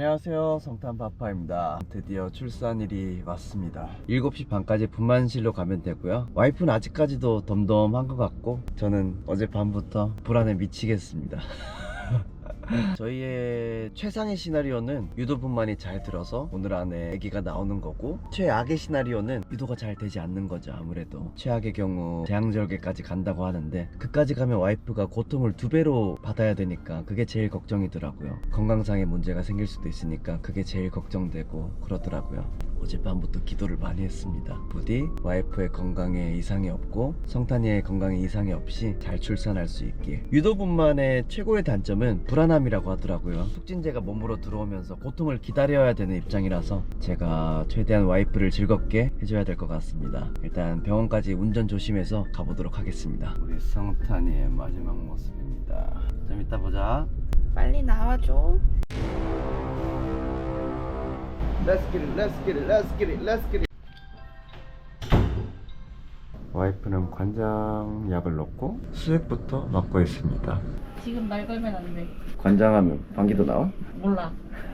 안녕하세요. 성탄파파입니다. 드디어 출산일이 왔습니다. 7시 반까지 분만실로 가면 되고요. 와이프는 아직까지도 덤덤한 것 같고 저는 어젯밤부터 불안에 미치겠습니다 저희의 최상의 시나리오는 유도분만이 잘 들어서 오늘 안에 아기가 나오는 거고 최악의 시나리오는 유도가 잘 되지 않는 거죠 아무래도. 최악의 경우 재앙절개까지 간다고 하는데 그까지 가면 와이프가 고통을 두 배로 받아야 되니까 그게 제일 걱정이더라고요. 건강상의 문제가 생길 수도 있으니까 그게 제일 걱정되고 그러더라고요 어젯밤부터 기도를 많이 했습니다. 부디 와이프의 건강에 이상이 없고 성탄이의 건강에 이상이 없이 잘 출산할 수 있길. 유도분만의 최고의 단점은 불안함이라고 하더라고요. 숙진제가 몸으로 들어오면서 고통을 기다려야 되는 입장이라서 제가 최대한 와이프를 즐겁게 해줘야 될 것 같습니다. 일단 병원까지 운전 조심해서 가보도록 하겠습니다. 우리 성탄이의 마지막 모습입니다. 좀 이따 보자. 빨리 나와줘. Let's get it, let's get it, let's get it, let's get it. 와이프는 관장약을 넣고 수액부터 맞고 있습니다. 지금 말 걸면 안 돼. 관장하면 방귀도 나와? 몰라.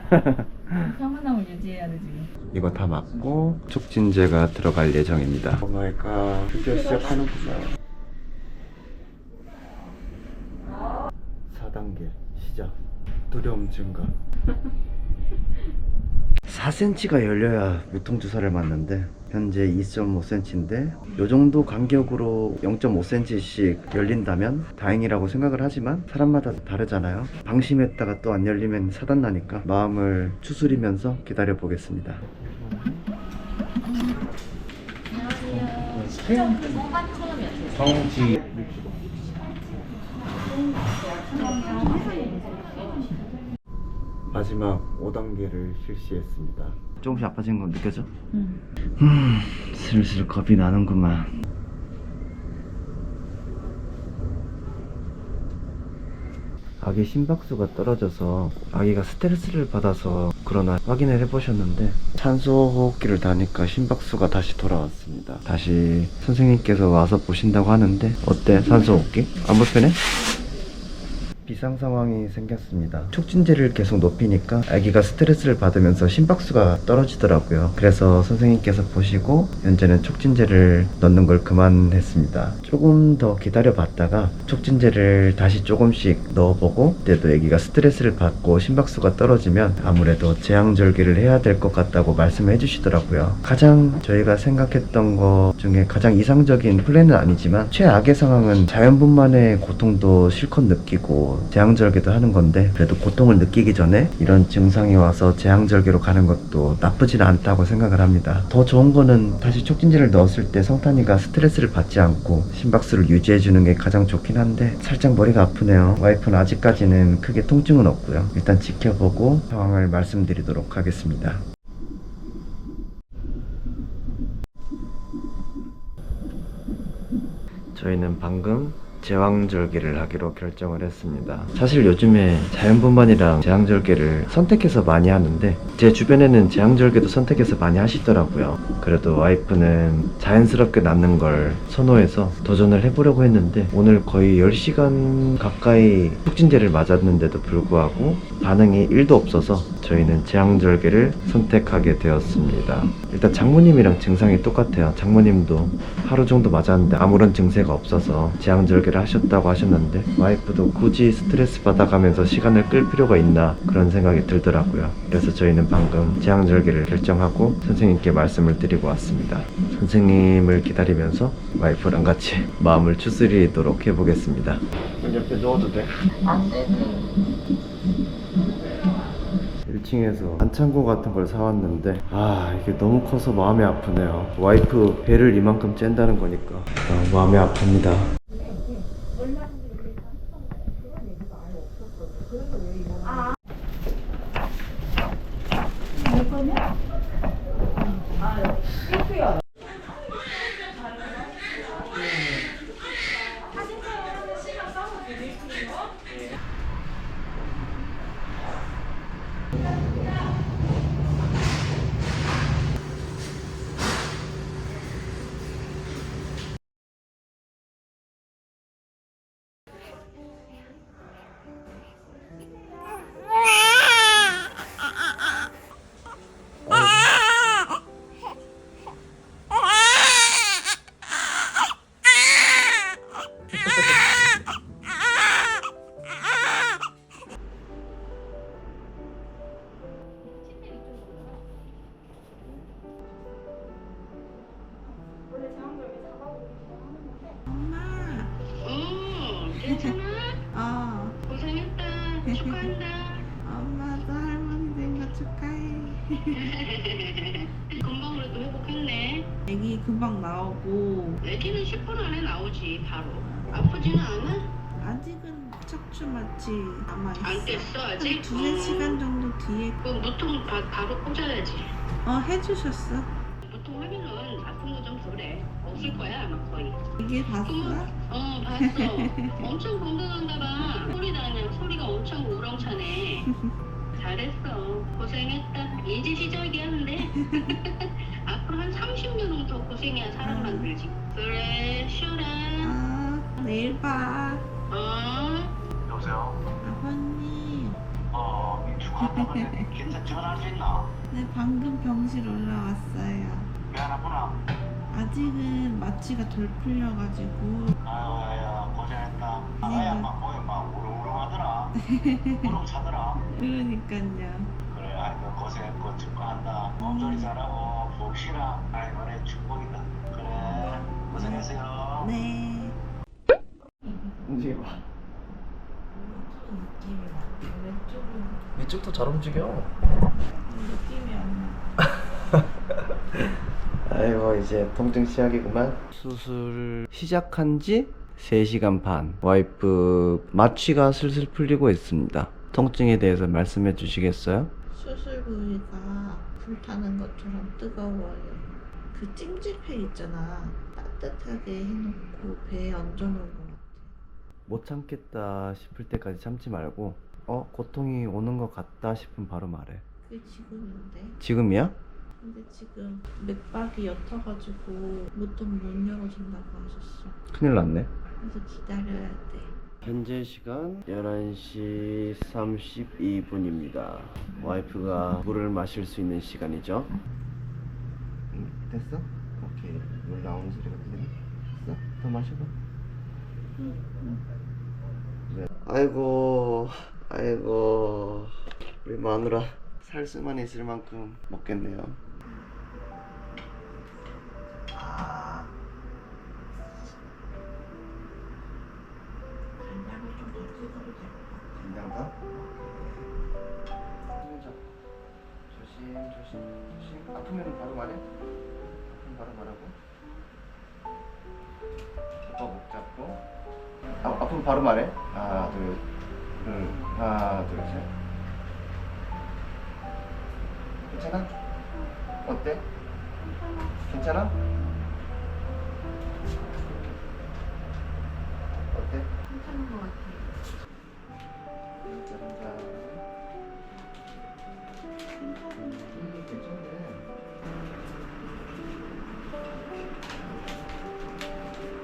평온함을 유지해야 돼 지금. 이거 다 맞고 촉진제가 들어갈 예정입니다. 오 마이 갓, 드디어 시작하는구나. 4단계 시작. 두려움 증가. 4cm가 열려야 무통주사를 맞는데 현재 2.5cm인데 요 정도 간격으로 0.5cm씩 열린다면 다행이라고 생각을 하지만 사람마다 다르잖아요 방심했다가 또 안 열리면 사단 나니까 마음을 추스리면서 기다려 보겠습니다 성지 마지막 5단계를 실시했습니다. 조금씩 아파진 건 느껴져? 응. 음, 슬슬 겁이 나는구만. 아기 심박수가 떨어져서 아기가 스트레스를 받아서 그러나 확인을 해보셨는데 산소 호흡기를 다니까 심박수가 다시 돌아왔습니다. 다시 선생님께서 와서 보신다고 하는데 어때 산소 호흡기? 안 불편해? 비상 상황이 생겼습니다. 촉진제를 계속 높이니까 아기가 스트레스를 받으면서 심박수가 떨어지더라고요. 그래서 선생님께서 보시고 현재는 촉진제를 넣는 걸 그만했습니다. 조금 더 기다려 봤다가 촉진제를 다시 조금씩 넣어보고 그때도 아기가 스트레스를 받고 심박수가 떨어지면 아무래도 재앙절개를 해야 될 것 같다고 말씀해 주시더라고요. 가장 저희가 생각했던 것 중에 가장 이상적인 플랜은 아니지만 최악의 상황은 자연분만의 고통도 실컷 느끼고 재앙절개도 하는 건데 그래도 고통을 느끼기 전에 이런 증상이 와서 재앙절개로 가는 것도 나쁘진 않다고 생각을 합니다. 더 좋은 거는 다시 촉진제를 넣었을 때 성탄이가 스트레스를 받지 않고 심박수를 유지해 주는 게 가장 좋긴 한데 살짝 머리가 아프네요. 와이프는 아직까지는 크게 통증은 없고요. 일단 지켜보고 상황을 말씀드리도록 하겠습니다. 저희는 방금 제왕절개를 하기로 결정을 했습니다. 사실 요즘에 자연분만이랑 제왕절개를 선택해서 많이 하는데 제 주변에는 제왕절개도 선택해서 많이 하시더라고요. 그래도 와이프는 자연스럽게 낫는 걸 선호해서 도전을 해보려고 했는데 오늘 거의 10시간 가까이 촉진제를 맞았는데도 불구하고 반응이 1도 없어서 저희는 제왕절개를 선택하게 되었습니다. 일단 장모님이랑 증상이 똑같아요. 장모님도 하루 정도 맞았는데 아무런 증세가 없어서 제왕절개 를 하셨다고 하셨는데 와이프도 굳이 스트레스 받아가면서 시간을 끌 필요가 있나 그런 생각이 들더라고요. 그래서 저희는 방금 제왕절개를 결정하고 선생님께 말씀을 드리고 왔습니다. 선생님을 기다리면서 와이프랑 같이 마음을 추스리도록 해보겠습니다. 옆에 누워도 돼? 안 되지. 1층에서 반창고 같은 걸 사왔는데 아 이게 너무 커서 마음이 아프네요 와이프 배를 이만큼 짠다는 거니까 아, 마음이 아픕니다 いくよ。 금방 나오고 애기는 10분 안에 나오지 바로. 아프지는 않아? 아직은 척추 마취 남아있어. 안 깼어 아직? 두세 어. 시간 정도 뒤에 그럼 무통 바, 바로 꽂아야지. 어 해주셨어. 무통 하면은 아픈 거 좀 덜해. 없을 거야 아마 거의. 이게 봤어? 어 봤어. 엄청 건강한가 봐. 소리가 그냥 소리가 엄청 우렁차네. 잘했어. 고생했다. 이제 시작이야 근데. 앞으로 한 30년은 더 고생해야 사람 만들지. 그래 쉬어라. 아 내일 봐. 어. 여보세요? 아버님. 어, 이 축하한다고 괜찮 전화할 수 있나? 네 방금 병실 올라왔어요. 안 아프나? 아직은 마취가 덜 풀려가지고 아유, 야, 고생했다. 네. 아야, 막막 우렁우렁 하더라. 우렁 차더라. 그러니까요. 그래, 아이고 고생했고 축하한다. 몸소리 잘하고 푹 쉬라. 아이고, 내 축복이다. 그래, 고생했어요. 네. 움직여봐. 느낌이 나. 왼쪽은 이쪽도 잘 움직여. 느낌이 안 나. 아이고 이제 통증 시작이구만 수술 시작한 지 3시간 반 와이프 마취가 슬슬 풀리고 있습니다 통증에 대해서 말씀해 주시겠어요? 수술 부위가 불타는 것처럼 뜨거워요. 그 찜질팩 있잖아. 따뜻하게 해놓고 배에 얹어놓은 것 같아. 못 참겠다 싶을 때까지 참지 말고 어 고통이 오는 것 같다 싶으면 바로 말해 그게 지금인데. 지금이야? 근데 지금 맥박이 옅어가지고 무통 못 열어준다고 하셨어. 큰일 났네 그래서 기다려야 돼. 현재 시간 11시 32분입니다 와이프가 물을 마실 수 있는 시간이죠 응, 됐어? 오케이 물 나오는 소리가 들리네 됐어? 더 마셔봐 네. 아이고 아이고 우리 마누라 살 수만 있을 만큼 먹겠네요 바로 말해 하나 둘 응. 하나 둘 셋 괜찮아? 어때? 괜찮아? 어때? 괜찮은 것 같아.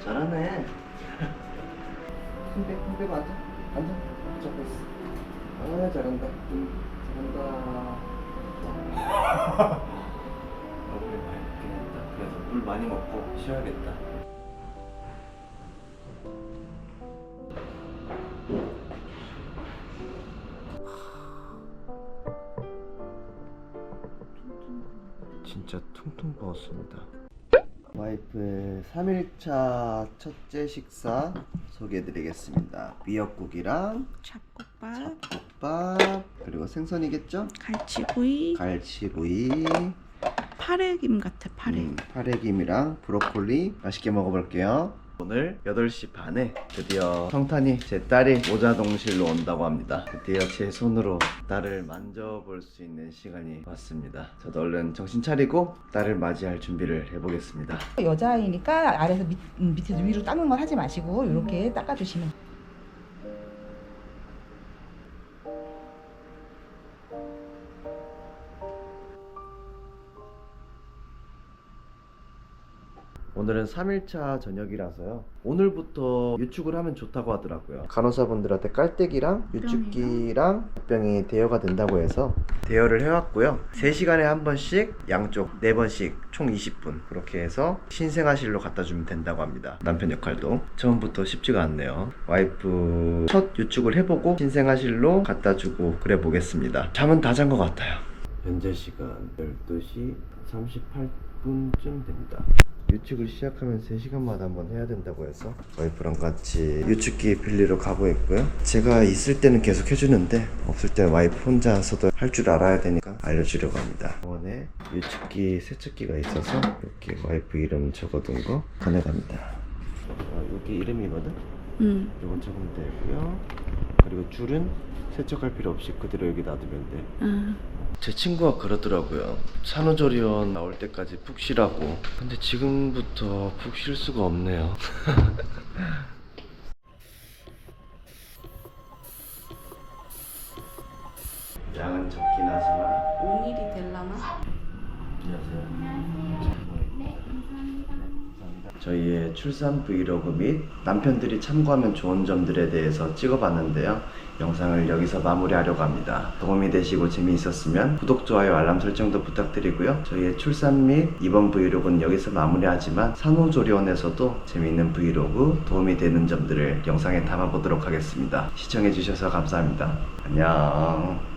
잘하네. 힘대, 힘대 앉아. 앉아. 잡고 있어. 아, 잘한다. 음, 잘한다. 얼굴이 많이 붓긴 했다. 그래서 물 많이 먹고 쉬어야겠다. 진짜 퉁퉁 부었습니다. 와이프의 3일차 첫째 식사 소개해드리겠습니다. 미역국이랑 잡곡밥, 볶밥 그리고 생선이겠죠? 갈치구이, 갈치구이, 파래김 같아 파래. 음, 파래김이랑 브로콜리 맛있게 먹어볼게요. 오늘 8시 반에 드디어 성탄이 제 딸이 모자동실로 온다고 합니다. 드디어 제 손으로 딸을 만져볼 수 있는 시간이 왔습니다. 저도 얼른 정신 차리고 딸을 맞이할 준비를 해보겠습니다. 여자이니까 아래에서 밑, 음, 밑에서 위로 닦는 건 하지 마시고 이렇게 닦아주시면 오늘은 3일차 저녁이라서요. 오늘부터 유축을 하면 좋다고 하더라고요. 간호사분들한테 깔때기랑 유축기랑 병이 대여가 된다고 해서 대여를 해왔고요. 3시간에 한 번씩 양쪽 4번씩 총 20분 그렇게 해서 신생아실로 갖다 주면 된다고 합니다. 남편 역할도 처음부터 쉽지가 않네요. 와이프 첫 유축을 해보고 신생아실로 갖다 주고 그래 보겠습니다. 잠은 다 잔 것 같아요. 현재 시간 12시 38분쯤 됩니다. 유축을 시작하면 3시간마다 한번 해야 된다고 해서 와이프랑 같이 유축기 빌리러 가고 있고요. 제가 있을 때는 계속 해주는데 없을 때 와이프 혼자서도 할 줄 알아야 되니까 알려주려고 합니다. 병원에 유축기 세척기가 있어서 이렇게 와이프 이름 적어둔 거 가져갑니다. 어, 여기 이름이거든? 응. 이건 적으면 되고요. 그리고 줄은 세척할 필요 없이 그대로 여기 놔두면 돼. 아, 제 친구가 그러더라고요. 산후조리원 나올 때까지 푹 쉬라고. 근데 지금부터 푹 쉴 수가 없네요. 양은 적긴 하지만 5일이 될라 저희의 출산 브이로그 및 남편들이 참고하면 좋은 점들에 대해서 찍어봤는데요. 영상을 여기서 마무리하려고 합니다. 도움이 되시고 재미있었으면 구독, 좋아요, 알람 설정도 부탁드리고요. 저희의 출산 및 이번 브이로그는 여기서 마무리하지만 산후조리원에서도 재미있는 브이로그, 도움이 되는 점들을 영상에 담아보도록 하겠습니다. 시청해주셔서 감사합니다. 안녕.